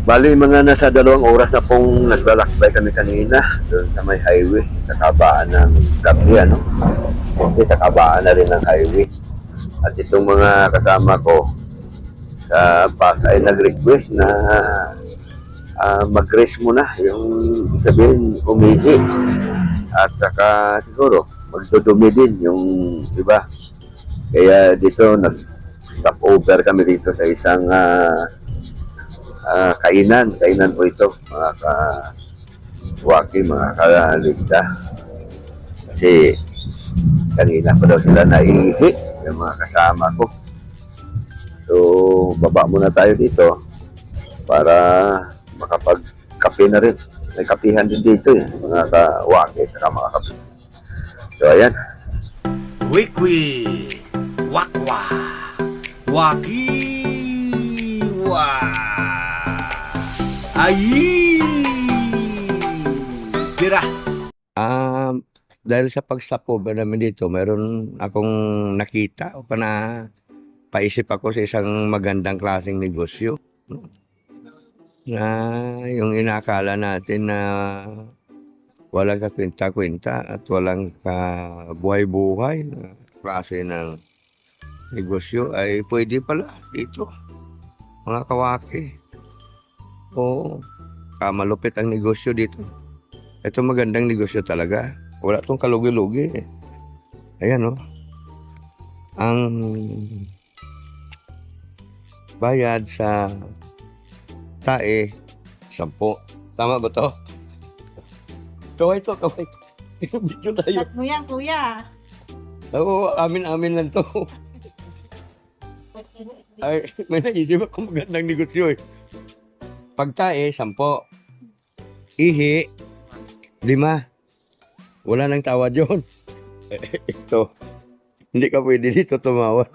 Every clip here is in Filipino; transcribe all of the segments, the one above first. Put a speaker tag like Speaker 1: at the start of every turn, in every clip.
Speaker 1: Bali, mga nasa dalawang oras na pong naglalakbay kami kanina doon sa may highway, sa kabaan ng gabi, ano? Okay, sa kabaan na rin ng highway. At itong mga kasama ko sa bus ay nag-request na ah, mag-rest muna, yung sabihin, umihi. At saka siguro, magdudumi din yung iba. Kaya dito, nag-stop over kami dito sa isang ah, ah, kainan. Kainan po ito, mga ka-waki, mga kaligda. Kasi kanina pa daw sila naihi, yung mga kasama ko. So, baba muna tayo dito para makapag-kape na rin. May kapihan din dito eh, mga ka-waki, saka mga kape. So, ayan.
Speaker 2: Wikwi, wakwa, wakiwa, ayi, tira.
Speaker 3: Um, dahil sa pagsapover namin dito, meron akong nakita o pa na paisip ako sa isang magandang klaseng negosyo. no? Na yung inakala natin na walang kakwenta-kwenta at walang kabuhay-buhay na klase ng negosyo ay pwede pala dito. Mga kawaki. Oo. Kamalupit ang negosyo dito. Ito magandang negosyo talaga. Wala tong kalugi-lugi. Ayan oh. Ang bayad sa tae, sampo. Tama ba to? Kaway to, kaway. Video tayo.
Speaker 4: Tat mo yan, kuya.
Speaker 3: Oo, amin-amin lang to. Ay, may naisip ako magandang negosyo eh. Pagtae, sampo. Ihi, lima. Wala nang tawad yun. Ito, hindi ka pwede dito tumawa.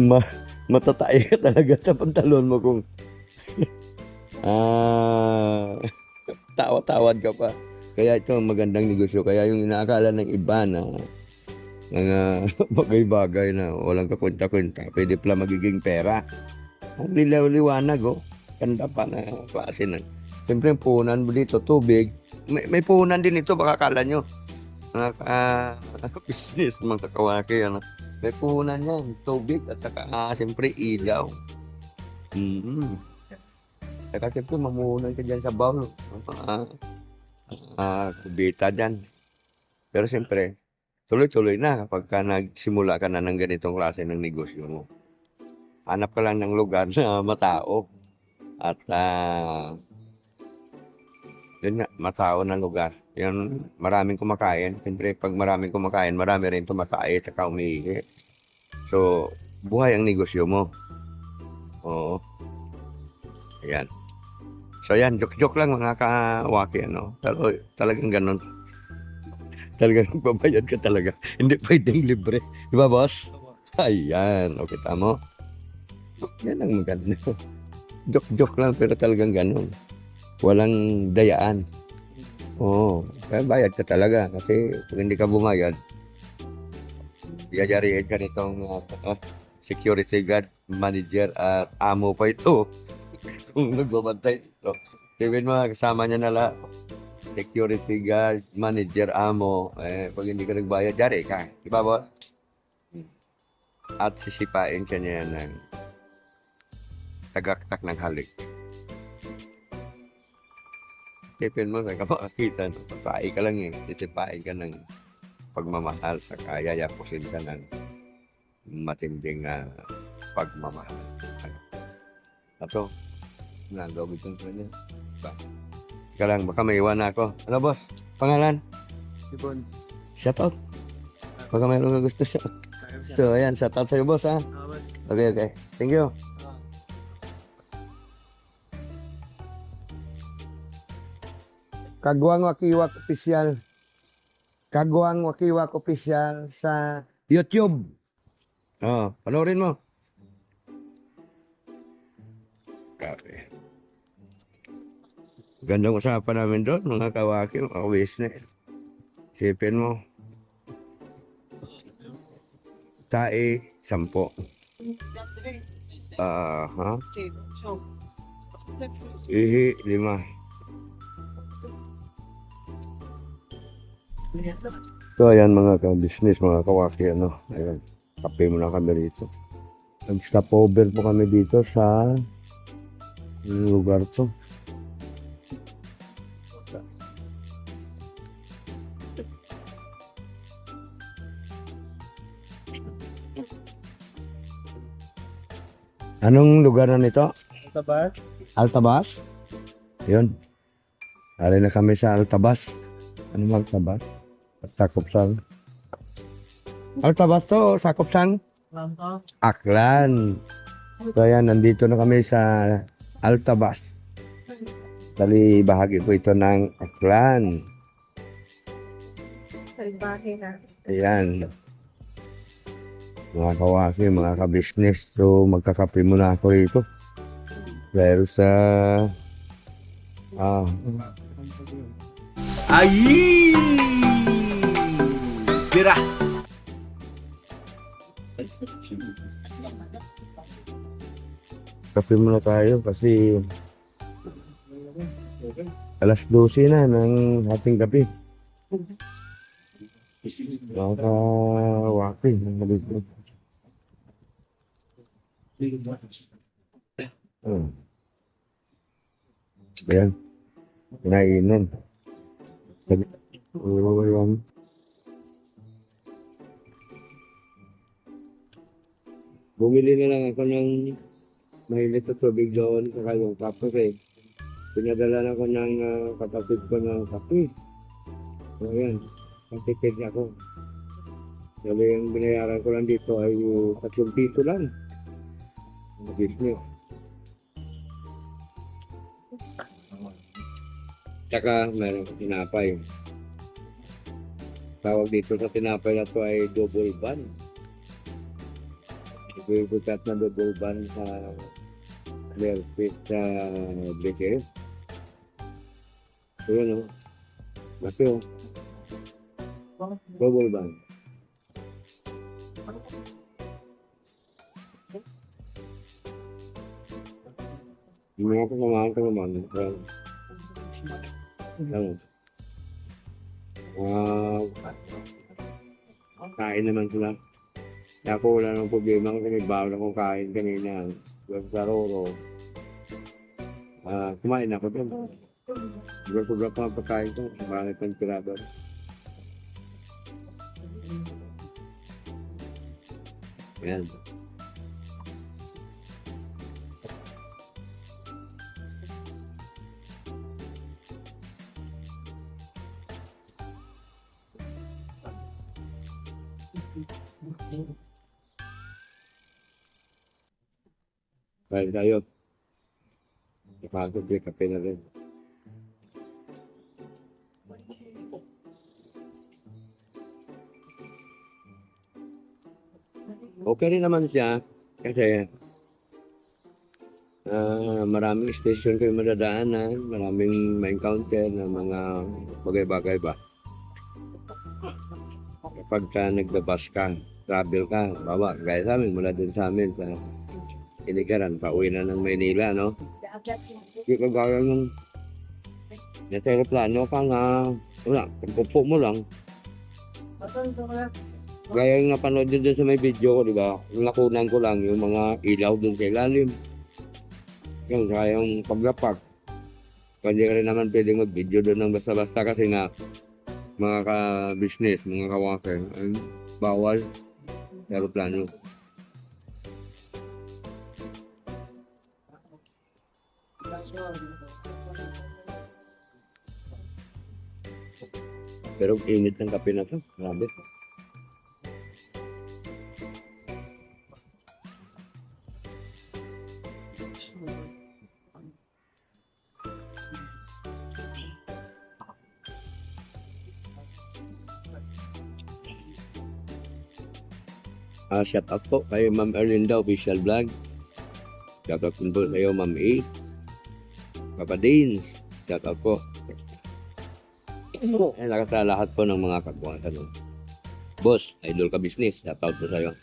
Speaker 3: Ma matatay ka talaga sa pantalon mo kung ah tawa-tawad ka pa. Kaya ito ang magandang negosyo. Kaya yung inaakala ng iba na mga bagay-bagay na walang kakwenta-kwenta, pwede pala magiging pera. Ang lilaw-liwanag, oh. Ganda pa na klase ng... Siyempre, puhunan mo dito, tubig. May, may puhunan din ito, baka kala nyo. Mga ka- business, mga kakawaki, ano. May puhunan yan, tubig, at saka, ah, siyempre, ilaw. Mm-hmm. Saka, siyempre, mamuhunan ka dyan sa bowl. Ah, ah, kubita dyan. Pero, siyempre, tuloy-tuloy na kapag ka nagsimula ka na ng ganitong klase ng negosyo mo. Hanap ka lang ng lugar na matao. At ah, yun nga, matao na lugar. Yan, maraming kumakain. Siyempre, pag maraming kumakain, marami rin tumatay at saka umiihi. So, buhay ang negosyo mo. Oo. Ayan. So, yan. Joke-joke lang mga kawaki, ano. Pero talagang ganun. Talagang magbabayad ka talaga. Hindi pwedeng libre. Di ba, boss? Ayan. Okay, tamo. Yan ang maganda. Joke-joke lang, pero talagang ganun. Walang dayaan. Oo. Kaya bayad ka talaga. Kasi kung hindi ka bumayad, yayariin ka nitong uh, security guard, manager, at amo pa ito. Kung nagbabantay ito. Sabihin mo, kasama niya na lahat. Security guard, manager, amo. Eh, pag hindi ka nagbayad, yari ka. Di ba, boss? At sisipain ka niya ng tagaktak ng halik. Tipin mo, sa ka makakita, patay ka lang eh. Sisipain ka ng pagmamahal sa kaya, yapusin ka ng matinding ah, pagmamahal. Ano? Ato, ko sa niya. Ba? Ika lang, baka may iwan ako. Ano, boss? Pangalan?
Speaker 5: Sibon.
Speaker 3: Shout out. Baka mayroon ka gusto siya. So, ayan, shout out sa'yo, boss, ha? Okay, okay. Thank you. Kagwang Wakiwak Official. Kagwang Wakiwak Official sa YouTube. Oh, panoorin mo. Grabe. Gandang usapan namin doon, mga kawaki, mga business. Sipin mo. Tae, sampo. Ah, ha?
Speaker 4: So,
Speaker 3: Ihi, lima. So, ayan mga ka-business, mga kawaki, ano. Ayan, kape muna kami rito. Nag-stop over po kami dito sa lugar to. Anong lugar na nito?
Speaker 2: Tabar?
Speaker 3: Altabas? Yun. Ari na kami sa Altabas. Ano Altabas? Sakop saan? Altabas to, sakop saan? Aklan. So yan, nandito na kami sa Altabas. Dali bahagi po ito ng Aklan. Ayan. Mga kawaki, mga ka-business. So, magkakape muna ako rito. Dahil sa... Ah,
Speaker 2: Ay! Tira!
Speaker 3: kape muna tayo kasi alas 12 na ng ating gabi. Mga kawaki, mga ka-business. Hmm. Ayan. Kinainan. Sabi- Oo, Bumili na lang ako ng mahilit na tubig doon sa kayong kape. Pinadala ako ng uh, kapatid ko ng kape. So, ayan. Matipid ako. Dali yung binayaran ko lang dito ay uh, 3 piso lang. Ang business. Tsaka meron ko tinapay. Tawag dito sa tinapay na to ay double bun. Ibubukat na double bun sa Merpit sa BKS. So yun o. Mati o. Double bun. Yung mga kasamahan ko naman, ano, ah, kain naman sila. Wala nang problema kasi may bawal akong kain kanina. Yung sa Roro. Ah, kumain ako doon. Sobrang sobrang pa pagkain ko. Marami pang tirado. Ayan. Kain tayo. Napagod yung kape na rin. Okay rin naman siya kasi ah, maraming station kayo madadaanan, maraming ma-encounter na mga bagay-bagay ba. Kapag ka nagbabas ka, travel ka, bawa, gaya sa amin, mula din sa amin sa Iligaran, pauwi na ng Maynila, no? Hindi ka gaya ng nasa aeroplano ka nga, wala, pagpupo mo lang. Gaya yung napanood din dun sa may video ko, di ba? Yung nakunan ko lang yung mga ilaw dun sa ilalim. Yung kaya yung paglapak. Hindi ka rin naman pwedeng mag-video doon ng basta-basta kasi nga mga ka-business, mga kawake, bawal sa aeroplano. Pero init ng kape na to, grabe. Ah, shout out po kay Ma'am Erlinda Official Vlog. Shout out po kayo Ma'am A. Papa Dean. Shout out po. Ay, sa lahat po ng mga kagwatan. No? Boss, idol ka business. Shout out po sa'yo.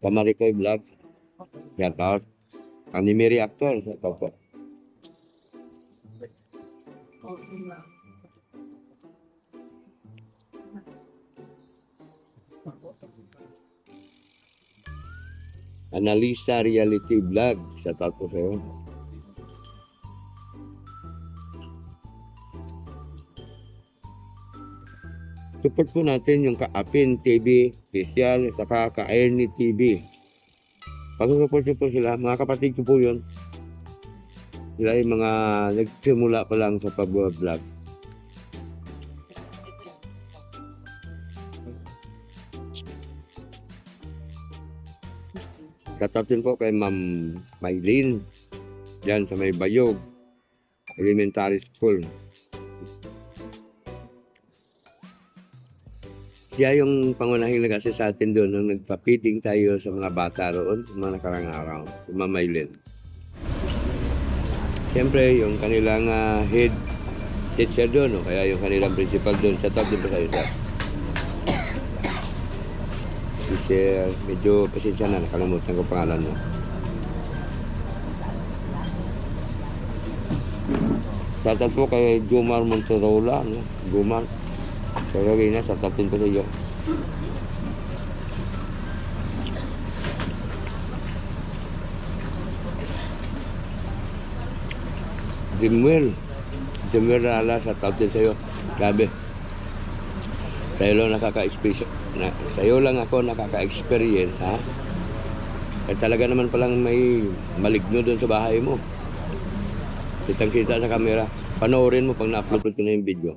Speaker 3: Kamarikoy Vlog. Shout out. Anime Reactor. Shout out po. Analisa Reality Vlog. Shout out po sa'yo. Support po natin yung Kaapin TV, Official, saka Ka-Ernie TV. Pag-support po sila, mga kapatid ko po yun. Sila yung mga nagsimula pa lang sa pag-vlog. Katatin po kay Ma'am Maylin. Diyan sa may Bayog. Elementary School. Siya yung pangunahing nag sa atin doon nung nagpa-feeding tayo sa mga bata roon, sa mga nakarang araw, si Ma'am Maylin. Siyempre, yung kanilang ah, head teacher doon, o kaya yung kanilang principal doon, top din po sa si Sir, medyo pasensya na, nakalimutan ko pangalan mo. Shoutout po kay Jumar Monterola, no? Jumar. Sorry na, shououtin ko sa iyo. Jimwell. Jimwell Rala, shououtin sa iyo. Grabe. Sa'yo lang nakaka-experience. Na, sa'yo lang ako nakaka-experience, ha? At talaga naman palang may maligno doon sa bahay mo. Kitang kita sa camera. Panoorin mo pag na-upload ko na yung video.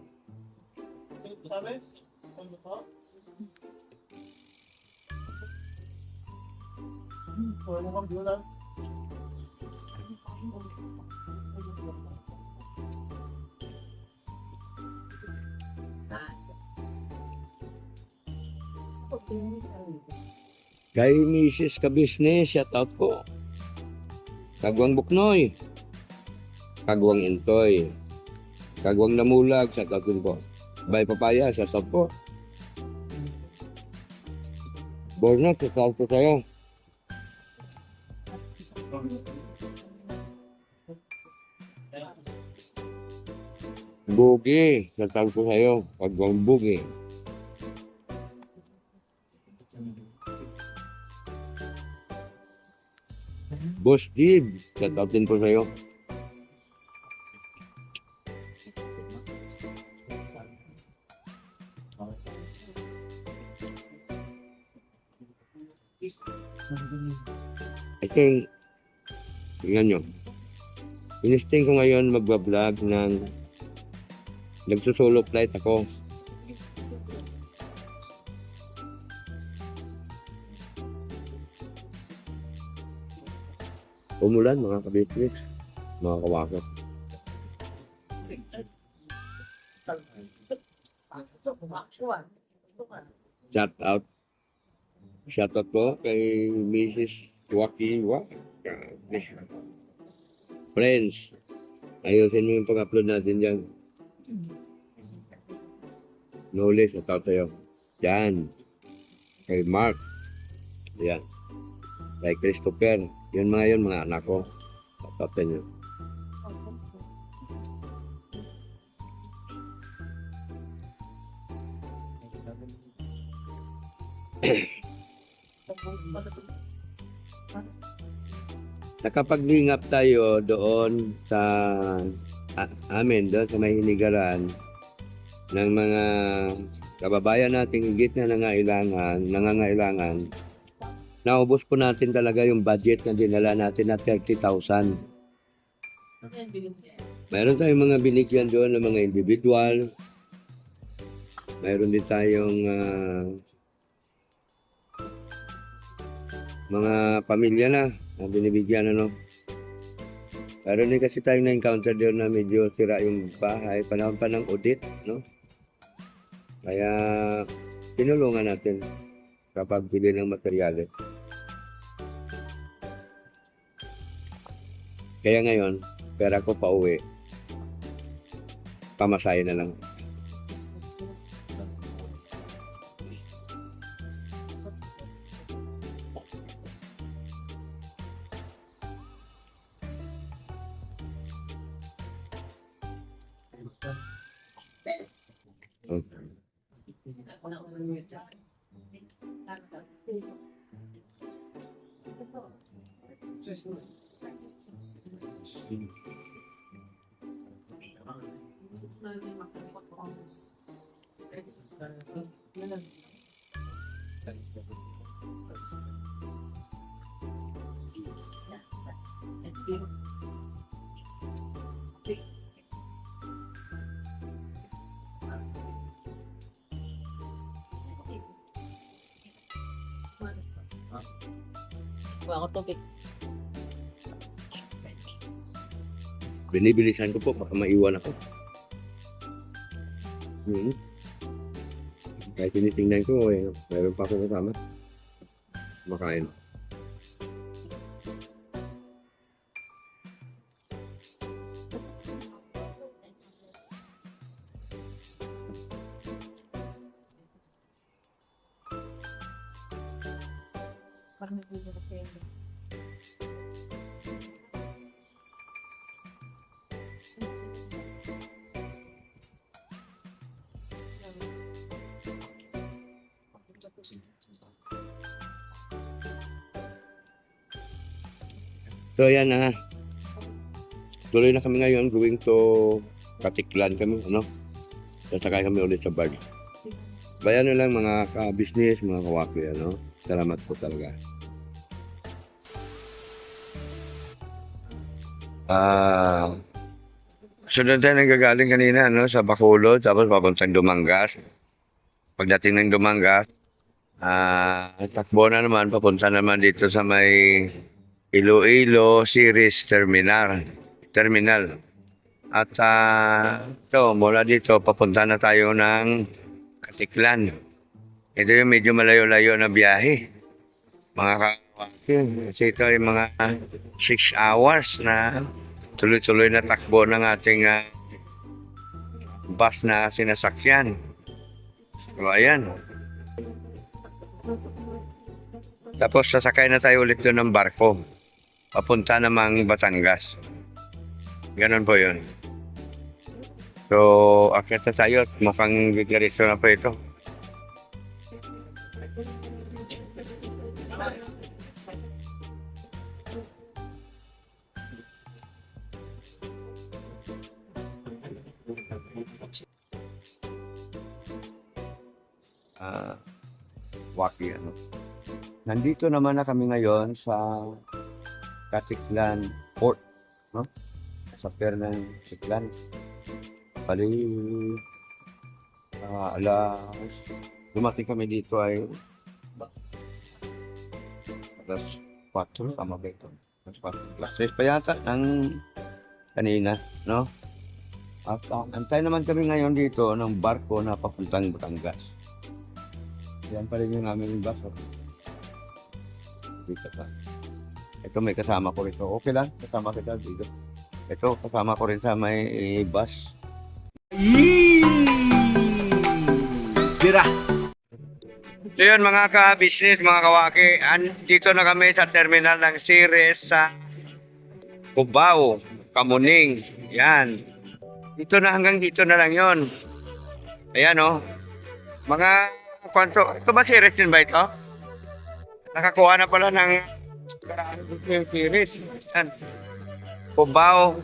Speaker 3: Kay Mrs. Kabisnes, shout out po. Kagwang Buknoy. Kagwang Intoy. Kagwang Namulag, shout out po. Bay Papaya, shout out po. Bornat, shout out po sa'yo. Bugi, shout out po sa'yo. Kagwang Bugi. Boss Dib, shout out din po sa'yo. Ito tingnan nyo. Inisting ko ngayon magbablog ng nagsusolo flight ako. Umulan mga kabitwit, mga kawakot. Shout out. Shout out po kay Mrs. Joaquin Wa. Friends, ayusin mo yung pag-upload natin dyan. Noli, shout out sa'yo. Yan. Kay Mark. Yan. Kay Christopher. Yun mga yun, mga anak ko. Sa inyo. Nakapaglingap tayo doon sa amin, doon sa may hinigaran ng mga kababayan nating higit na nangailangan, nangangailangan. Naubos po natin talaga yung budget na dinala natin na 30,000. Mayroon tayong mga binigyan doon ng mga individual. Mayroon din tayong ah, mga pamilya na na binibigyan ano. Pero din kasi tayo na-encounter doon na medyo sira yung bahay, panahon pa ng audit, no? Kaya tinulungan natin kapag bili ng materyales. Kaya ngayon, pera ko pa uwi. Pamasahe na lang. Okay.
Speaker 4: Just wala ko tubig.
Speaker 3: Binibilisan ko po, baka maiwan ako. Hmm. Kahit tinitingnan ko, eh, meron pa ako kasama. Makain. So ayan na. Tuloy na kami ngayon going to Katiklan kami, ano? Sasakay kami ulit sa bag. Bayan nyo lang mga ka-business, mga kawaki, ano? Salamat po talaga. Ah, sunod tayo nagagaling kanina, no? Sa Bacolod, tapos papuntang Dumangas. Pagdating ng Dumangas, ah, takbo na naman, papunta naman dito sa may Iloilo Series Terminal. Terminal. At ah, ito, mula dito, papunta na tayo ng Katiklan. Ito yung medyo malayo-layo na biyahe. Mga kawakin. Kasi ito ay mga 6 hours na tuloy-tuloy na takbo ng ating ah, bus na sinasakyan. So, ayan. Tapos sasakay na tayo ulit doon ng barko. Papunta namang Batangas. Ganon po yun. So, akit na tayo at mukhang diretso na po ito. Ah, waki ano. Nandito naman na kami ngayon sa Katiklan Port, no? Sa pier ng Katiklan. Bali, ah, alas, dumating kami dito ay alas 4, tama ba ito? Alas 4, alas 6 pa yata ng kanina, no? At uh, antay naman kami ngayon dito ng barko na papuntang Batangas. Yan pa rin yung aming bus. oh. Dito pa. Ito may kasama ko rito. Okay lang, kasama kita dito. Ito, kasama ko rin sa may eh, bus.
Speaker 2: Tira!
Speaker 3: So yun mga ka-business, mga kawaki, dito na kami sa terminal ng Ceres sa Cubao, Kamuning. Yan. Dito na hanggang dito na lang yon. Ayan oh. Mga kwanto, ito ba Ceres din ba ito? Nakakuha na pala ng Ceres. Yan. Cubao,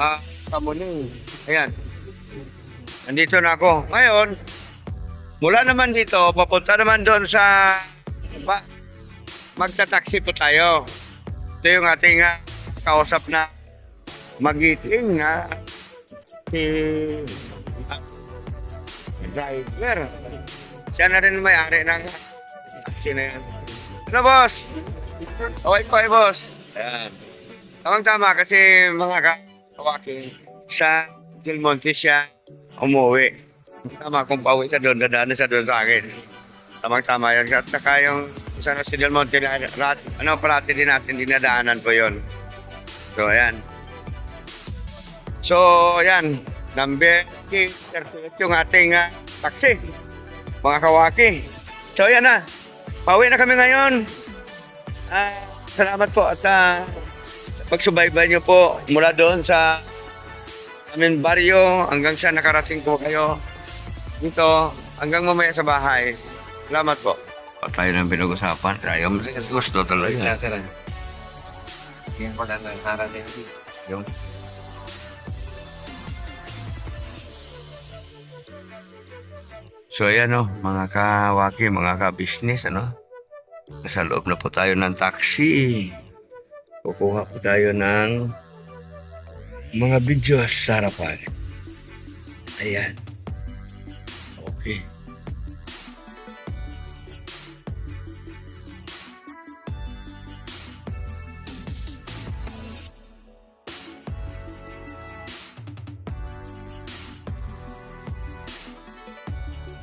Speaker 3: ah, Kamuning. Ayan. Nandito na ako. Ngayon, Mula naman dito, papunta naman doon sa ba, magta-taxi po tayo. Ito yung ating ah, kausap na magiting nga si ah, driver. Siya na rin may-ari ng taxi na yan. Ano, boss? Okay po, eh, boss. Ayan. Tamang-tama kasi mga kawaki sa Del Monte siya umuwi. Tama, kung pauwi ka doon, dadaan siya doon sa akin. Tamang-tama yun. At saka yung sa si Del Monte, na- rat, ano, parati din natin dinadaanan po yun. So, ayan. So, ayan. Number 38 yung ating ah, taxi. Mga kawaki. So, ayan na. Pauwi na kami ngayon. Ah, salamat po at ah, pagsubaybay niyo po mula doon sa aming baryo hanggang sa nakarating po kayo dito hanggang mamaya sa bahay. Salamat po. O tayo ng pinag-usapan. Kaya mo sa gusto talaga.
Speaker 2: Sir, Yung pala ng harating.
Speaker 3: Yung So ayan o, mga kawaki, mga ka-business, ano? Nasa loob na po tayo ng taxi. Kukuha po tayo ng mga videos sa harapan. Ayan. Okay.